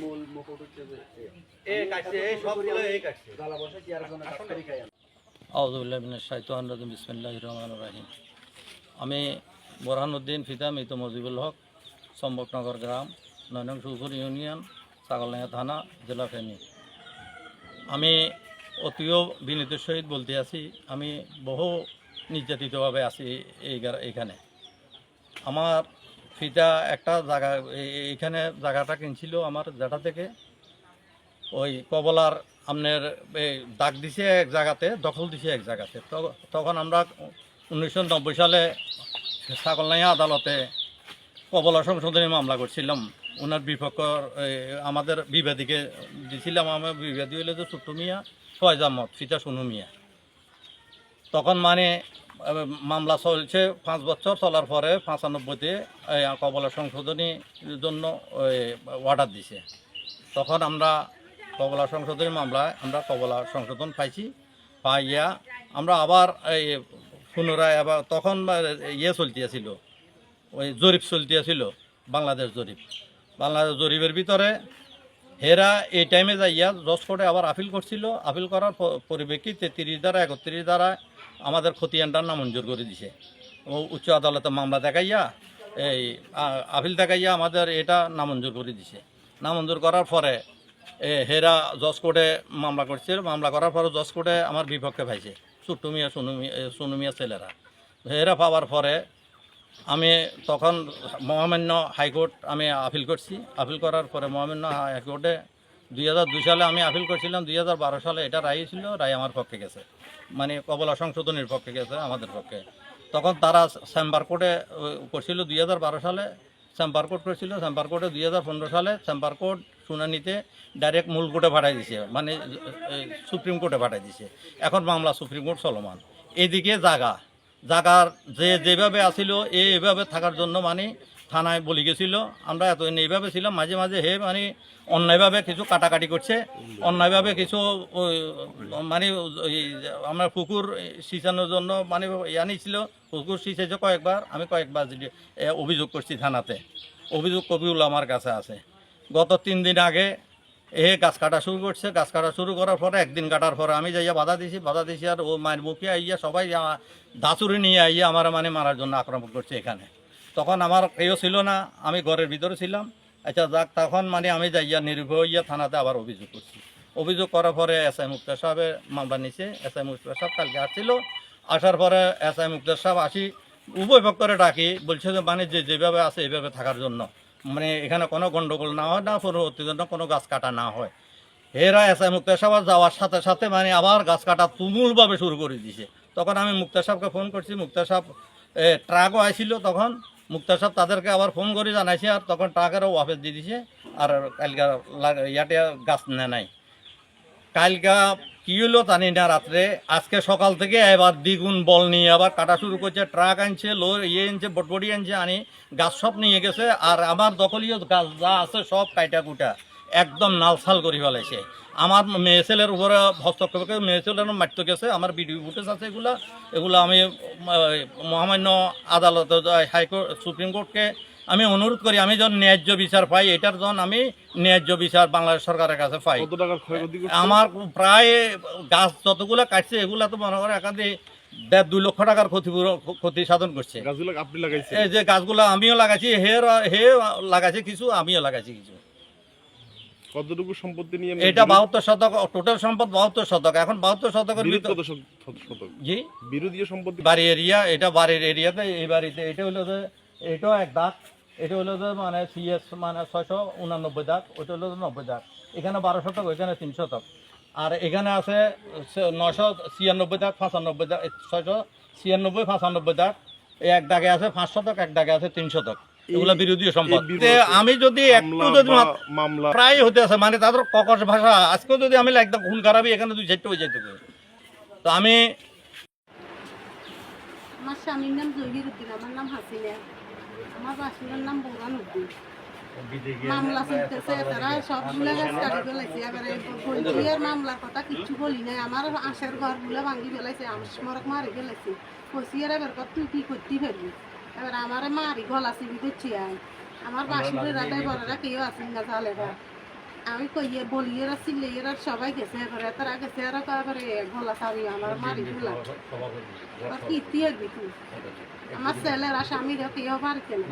মূল মুকুট হচ্ছে যে এ। কাটছে এই সবগুলো এই কাটছে জ্বালা বসে কি আর কোনো ডাক্তারি রহিম। আমি বোরহানুদ্দিন ফিদা মৃত মজিবুল হক সম্ভবনগর গ্রাম নয় নং সুপুর ইউনিয়ন ছাগলনাইয়া থানা জেলা ফেনী। আমি অতিও বিনীতের সহিত বলতে আছি আমি বহু নির্যাতিতভাবে আছি এই এইখানে। আমার ফিতা একটা জায়গা এই- এইখানে জায়গাটা কিনছিল আমার জেঠা থেকে। ওই কবলার আপনার দাগ দিছে এক জায়গাতে, দখল দিছে এক জায়গাতে। তখন আমরা উনিশশো নব্বই সালে ছাগলনাইয়া আদালতে কবলা সংশোধনী মামলা করছিলাম। ওনার বিপক্ষ আমাদের বিবাদীকে দিছিলাম। আমার বিবাদী হইলে যে ছোট্ট মিয়া, ফয়জ আহমদ ফিতা সোনু মিয়া। তখন মানে মামলা চলছে পাঁচ বছর, চলার পরে পঁচানব্বইতে কবলা সংশোধনীর জন্য অর্ডার দিছে। তখন আমরা কবলা সংশোধনী মামলায় আমরা কবলা সংশোধন পাইছি, পাইয়া আমরা আবার এই পুনরায় আবার তখন ইয়ে চলতেছিল ওই জরিপ চলতেছিল বাংলাদেশ জরিপ। বাংলাদেশ জরিপের ভিতরে হেরা এই টাইমে যাইয়া জজ কোর্টে আবার আপিল করছিল। আপিল করার পরিপ্রেক্ষিতে তিরিশ দ্বারা একত্রিশ দ্বারা আমাদের খতিয়ানটার নামঞ্জুর করে দিছে। ও উচ্চ আদালতে মামলা দেখাইয়া এই আপিল দেখাইয়া আমাদের এটা নামঞ্জুর করে দিছে। নামঞ্জুর করার পরে হেরা জজ কোর্টে মামলা করছে। মামলা করার পরে জজ কোর্টে আমার বিপক্ষে পাইছে ছোট্ট মিয়া সোনু মিয়া এ, সোনু মিয়া ছেলেরা। হেরা পাওয়ার পরে আমি তখন মহামান্য হাইকোর্ট আমি আপিল করছি। আপিল করার পরে মহামান্য হাইকোর্টে দুই হাজার দুই সালে আমি আপিল করছিলাম, দুই হাজার বারো সালে এটা রায় ছিল, রায় আমার পক্ষে গেছে। মানে কবলা সংশোধনের পক্ষে গেছে, আমাদের পক্ষে। তখন তারা চেম্বার কোর্টে করছিল দুই হাজার বারো সালে চেম্বার কোর্ট করছিল চেম্বার কোর্টে দুই হাজার পনেরো সালে চেম্বার কোর্ট শুনানিতে ডাইরেক্ট মূল কোর্টে পাঠাই দিছে মানে সুপ্রিম কোর্টে পাঠাই দিছে। এখন মামলা সুপ্রিম কোর্ট চলমান। এদিকে জাগা, জাগার যে যেভাবে আসিল এ এভাবে থাকার জন্য মানে থানায় বলি গেছিল, আমরা এত এইভাবে ছিলাম, মাঝে মাঝে হে মানে অন্যায়ভাবে কিছু কাটাকাটি করছে, অন্যায়ভাবে কিছু মানে আমরা পুকুর সিঁচানোর জন্য মানে আনিছিল পুকুর সিঁচেছে কয়েকবার, আমি কয়েকবার অভিযোগ করছি থানাতে। অভিযোগ কপিগুলো আমার কাছে আছে। গত তিন দিন আগে এ গাছ কাটা শুরু করছে, গাছ কাটা শুরু করার পরে একদিন কাটার পরে আমি যাইয়া বাধা দিছি বাধা দিছি আর ও মায়ের মুখে আইয়া সবাই দাসুরি নিয়ে আইয়া আমার মানে মারার জন্য আক্রমণ করছে এখানে। তখন আমার কেউ ছিল না, আমি ঘরের ভিতরে ছিলাম। আচ্ছা যাক, তখন মানে আমি যাইয়া নির্ভয় হইয়া থানাতে আবার অভিযোগ করছি। অভিযোগ করার পরে এস আই মুক্তার সাহেবের মামলা নিছে, এস আই মুক্তার সাহেব কালকে আসছিল। আসার পরে এস আই মুক্তার সাহেব আসি, উভয় পক্ষরে ডাকি, বলছে যে মানে যে যেভাবে আছে এইভাবে থাকার জন্য। মানে এখানে কোনো গণ্ডগোল না হয়, না পরবর্তী জন্য কোনো গাছ কাটা না হয়। এরা এস আই মুক্তার সাহেব যাওয়ার সাথে সাথে মানে আবার গাছ কাটা তুমুলভাবে শুরু করে দিছে। তখন আমি মুক্তার সাহেবকে ফোন করছি, মুক্তার সাহেব ট্রাকও আইছিল তখন। মুক্তার সাহেব তাদেরকে আবার ফোন করে জানাইছে আর তখন ট্রাকেরও ওয়াফেস দিয়ে দিছে আর কালকে ইয়াতে গাছ নেয় নাই। কালকা কি হলো জানি না রাত্রে, আজকে সকাল থেকে এবার দ্বিগুণ বল নিয়ে আবার কাটা শুরু করছে, ট্রাক আনছে লো ইয়ে আনছে বটবটি আনছে, আনি গাছ সব নিয়ে গেছে আর আমার দখলীয় গাছ যা আছে সব কাইটা কুটা। একদম নালসাল করে ফেলাইছে। আমার মেয়ে ছেলের উপরে হস্তক্ষেপ করে মেয়ে ছেলের মারতে গেছে আমার ভিডিও ফুটেজ আছে এগুলা এগুলো আমি মহামান্য আদালত হাইকোর্ট সুপ্রিম কোর্টকে আমি অনুরোধ করি আমি যখন ন্যায্য বিচার পাই এটার যখন আমি ন্যায্য বিচার বাংলাদেশ সরকারের কাছে পাই। আমার প্রায় গাছ যতগুলো কাটছে এগুলা তো মনে করে একাধি দেড় দুই লক্ষ টাকার ক্ষতি ক্ষতি সাধন করছে। এই যে গাছগুলো আমিও লাগাইছি হে হে লাগাইছে কিছু আমিও লাগাইছি কিছু। কতটুকু সম্পত্তি নিয়ে এটা বাহাত্তর শতক টোটাল সম্পদ বাহাত্তর শতক। এখন বাহাত্তর শতকের ভিতর কত শত- শত- শতক? জি? বিরোধীয় সম্পত্তি বাড়ি এরিয়া এটা বাড়ির এরিয়াতে এই বাড়িতে এটা হলো যে এটাও এক দাগ। এটা হলো যে মানে সিএস মানে ছয়শো উনানব্বই দাগ ওটা হলো নব্বই দাগ। এখানে বারো শতক ওইখানে তিন শতক। আর এখানে আছে নশো ছিয়ানব্বই দাগ পাঁচানব্বই দাগ ছয়শো ছিয়ানব্বই পাঁচানব্বই দাগ। এক দাগে আছে পাঁচ শতক এক দাগে আছে তিন শতক। এগুলো বিরোধীয় সম্পদ। আমি যদি একটু যদি মামলা প্রায় হতে আছে মানে তাদের ককস ভাষা আজকেও যদি আমি একদম খুন খারাপি এখানে দুই চারটে হয়ে যাইতে। তো আমি আমার স্বামীর নাম জহির উদ্দিন আমার নাম হাসিনা। আমার বাসুরের নাম বোরান উদ্দিন মামলা চলতেছে তারা সবগুলা গাছ কাটি ফেলাইছে এবারে মামলার কথা কিচ্ছু বলি নাই। আমার আশের ঘরগুলো ভাঙি ফেলাইছে আমার মারি ফেলাইছে। কষিয়ার এবার তুই কি করতে পারবি এবার আমার মারি গলা চিবি করছি আই আমার বাসুরের রাতে বড়রা কেউ আসেন না তাহলে আমি কইয়ে বলি এরা চিল্লে এরা সবাই গেছে এবারে তারা গেছে এরা এবারে গলা চাবি আমার মারি দিলাম আর কি তুই একবি তুই? আমার ছেলেরা স্বামীরা কেউ বাড়িতে না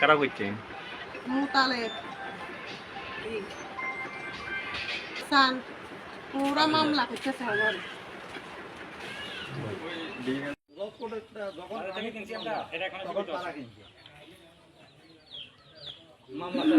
কারা করছে মুতালে সান পুরা মামলা করতেছে আমার। মামলা